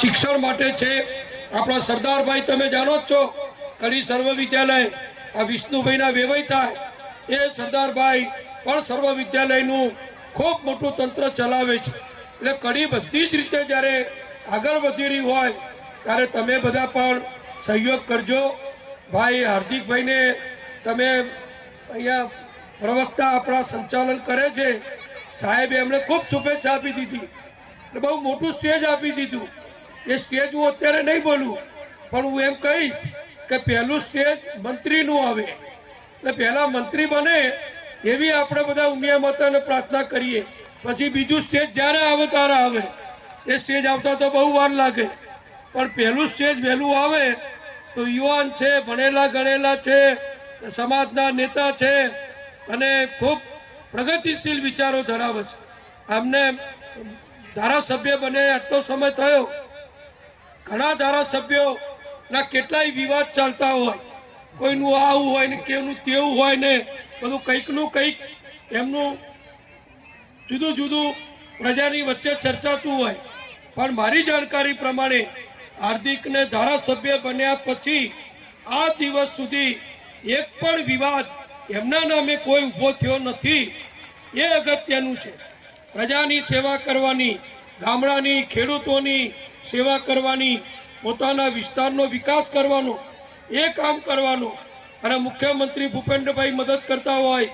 શિક્ષણ માટે છે. આપણા સરદારભાઈ, તમે જાણો છો કડી સર્વ વિદ્યાલય, આ વિષ્ણુભાઈના વેવાઈ થાય. એ સરદારભાઈ પણ સર્વ વિદ્યાલયનું ખૂબ મોટું તંત્ર ચલાવે છે. એટલે કડી બધી જ રીતે જ્યારે આગળ વધી રહી હોય, ત્યારે તમે બધા પણ સહયોગ કરજો. ભાઈ હાર્દિકભાઈને તમે અહીંયા પ્રવક્તા આપણા સંચાલન કરે છે. સાહેબ એમણે ખૂબ શુભેચ્છા આપી દીધી. એટલે બહુ મોટું સ્ટેજ આપી દીધું. એ સ્ટેજ હું અત્યારે નહીં બોલું, પણ હું એમ કહીશ કે પહેલું સ્ટેજ મંત્રીનું આવે. એટલે પહેલા મંત્રી બને એવી આપણે બધા ઉમિયા માતાને પ્રાર્થના કરીએ. પછી બીજું સ્ટેજ જ્યારે આવે ત્યારે આવે. એ સ્ટેજ આવતા તો બહુ વાર લાગે. પણ પહેલું સ્ટેજ વહેલું આવે તો યુવાન છે, ભણેલા ગણેલા છે, સમાજના નેતા છે અને ખૂબ પ્રગતિશીલ વિચારો ધરાવે છે. આમને ધારાસભ્ય બને આટલો સમય થયો. ઘણા ધારાસભ્યો ના કેટલાય વિવાદ ચાલતા હોય. કોઈનું આવું હોય ને કેવું તેવું હોય ને બધું કંઈકનું કંઈક એમનું જુદું જુદું પ્રજાની વચ્ચે ચર્ચાતું હોય. પણ મારી જાણકારી પ્રમાણે હાર્દિકને ધારાસભ્ય બન્યા પછી આ દિવસ સુધી એક પણ વિવાદ એમના નામે કોઈ ઊભો થયો નથી. એ અગત્યનું છે. પ્રજાની સેવા કરવાની, ગામડાની ખેડૂતોની સેવા કરવાની, પોતાના વિસ્તારનો વિકાસ કરવાનો, એ કામ કરવાનું. અને મુખ્યમંત્રી ભૂપેન્દ્રભાઈ મદદ કરતા હોય